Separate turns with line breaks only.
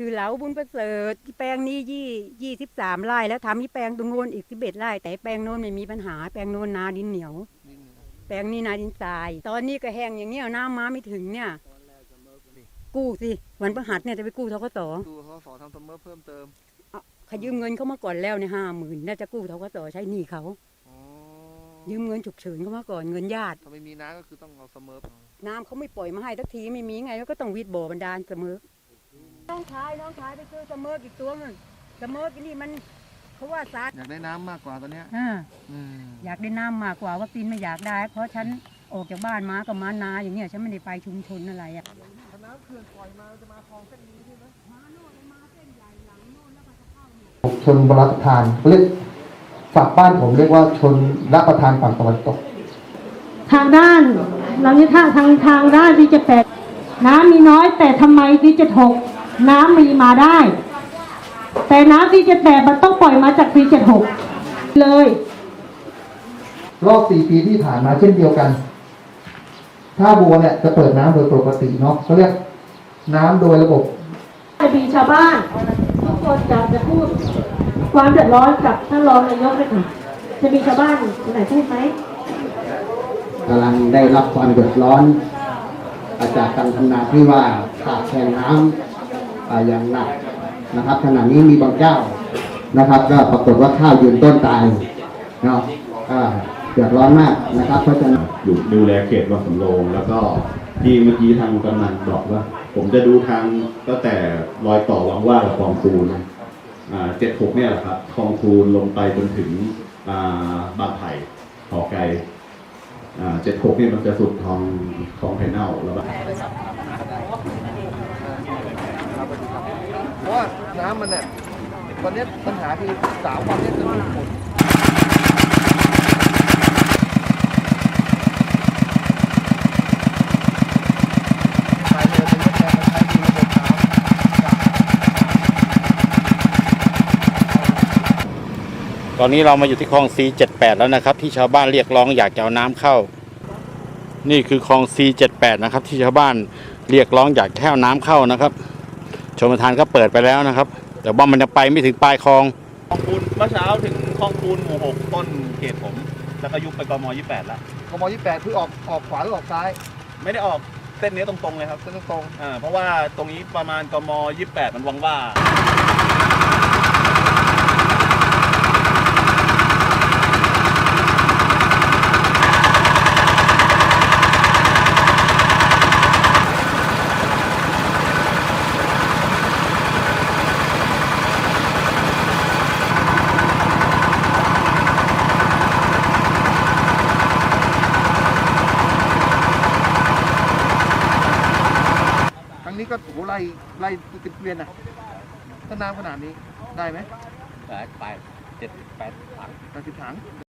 ชื่อเหลาบุญประเสริฐที่แปลงนี้ยี่ยี่สิบสามไร่แล้วทำที่แปลงตรงโน้นอีกสิบเอ็ดไร่แต่แปลงโน้นไม่มีปัญหาแปลงโน้นนาดินเหนียว แปลงนี้นาดินทราย ตอนนี้ก็แห้งอย่างเงี้ยน้ำมาไม่ถึงเนี่ย กู้สิวันประหัสเนี่ยจะไปกู้ทกส
ดูเขาสอนทำซัมเมอร์เพิ่มเติม
เขายืมเงินเขามาก่อนแล้วในห้าหมื่นน่าจะกู้ทกสใช้หนี้เขา
อ๋อ
ยืมเงินฉุกเฉินเขามาก่อนเงินญาติ
ถ้าไม่มีน้ำก็คือต้องเอาซัมเมอร์
น้ำเขาไม่ปล่อยมาให้สักทีไม่มีไงก็ต้องวิดบ่อบันดาลเสมอ น้องชายน้องชายไปซื้อเสมออีกตัวหนึงเสมอกินนี่มันเขาว่าสาด
อยากได้น้ำมากกว่าตอนเนี้ย
อ่า
อืม
อยากได้น้ำมากกว่าวัคซีนไม่อยากได้ เพราะฉันออกจากบ้านมาก็มานาอย่างเงี้ยฉันไม่ได้ไปชุมชนอะไรอะ
ถ้าน้ำเขื่อนปล่อยมาจะมาคลองเส้นนี้ใช่ไหม
ชนบรับประทานเรียกฝั่งบ้านผมเรียกว่าชนรับประทานฝั่งตะวันตก
ทางด้าน เราเนี่ยทางทางทางด้านวีจะแปดน้ำมีน้อยแต่ทำไมวีจะหก น้ำมีมาได้ แต่น้ำวีจะแปดมันต้องปล่อยมาจากวีจะหกเลย
รอบสี่ปีที่ผ่านมาเช่นเดียวกันท่าบัวเนี่ยจะเปิดน้ำโดยปกติเนาะเขาเรียกน้ำโดยระบบ
จะมีชาวบ้านทุกคนอยากจะพูด ความเดือดร้อนกับท่านรองนายกเลยค่ะจะมีชาวบ้านคนไหนพูดไหม
กำลังได้รับความเดือดร้อน อาจากการทำนาที่ว่าขาดแคลนน้ำ อย่างหนักนะครับ ขณะนี้มีบางเจ้านะครับ ก็ปรากฏว่าข้าวยืนต้นตายเนาะเดือดร้อนมากนะครับเพราะฉะนั้น
อยู่ดูแลเขตวังสำโรงแล้วก็ที่เมื่อกี้ทางกำนันบอกว่า ผมจะดูทางตั้งแต่รอยต่อวังว่ากับคลองคูนอ่าเจ็ดหกเนี่ยแหละครับคลองคูนลงไปจนถึงอ่าบางไผ่หอไกลอ่าเจ็ดหกเนี่ยมันจะสุดคลองคลองไผ่เน่าแล้วก็
เพราะ ว่าน้ำมันเนี่ยตอนนี้ปัญหาคือสามวันนี้จะหมดหมดใช้เลยเป็นรถแทนมาใช้ดีระบบน้ำ
ตอนนี้เรามาอยู่ที่คลอง C78 แล้วนะครับ ที่ชาวบ้านเรียกร้องอยากจะเอาน้ำเข้า นี่คือคลอง C78 นะครับ ที่ชาวบ้านเรียกร้องอยากแค่น้ำเข้านะครับ ชมประทานก็เปิดไปแล้วนะครับ แต่ว่ามันจะไปไม่ถึงปลายคลอง
คลองปูนเมื่อเช้าถึงคลองปูนหมู่หกต้นเขตผม แล้วก็ยุบไปกมยี่แปดแล้ว
กมยี่แปดคือออกออกขวาหรือออกซ้าย
ไม่ได้ออกเส้นนี้ตรงๆเลยครับ
เส้นตรง
อ่าเพราะว่าตรงนี้ประมาณกมยี่แปดมันวังว่า
ก็โอ้โหไล่ไล่ติดเวียนอะถ้าน้ำขนาดนี้ได้ไหม
ไปเจ็ดแปด
แปดสิบถัง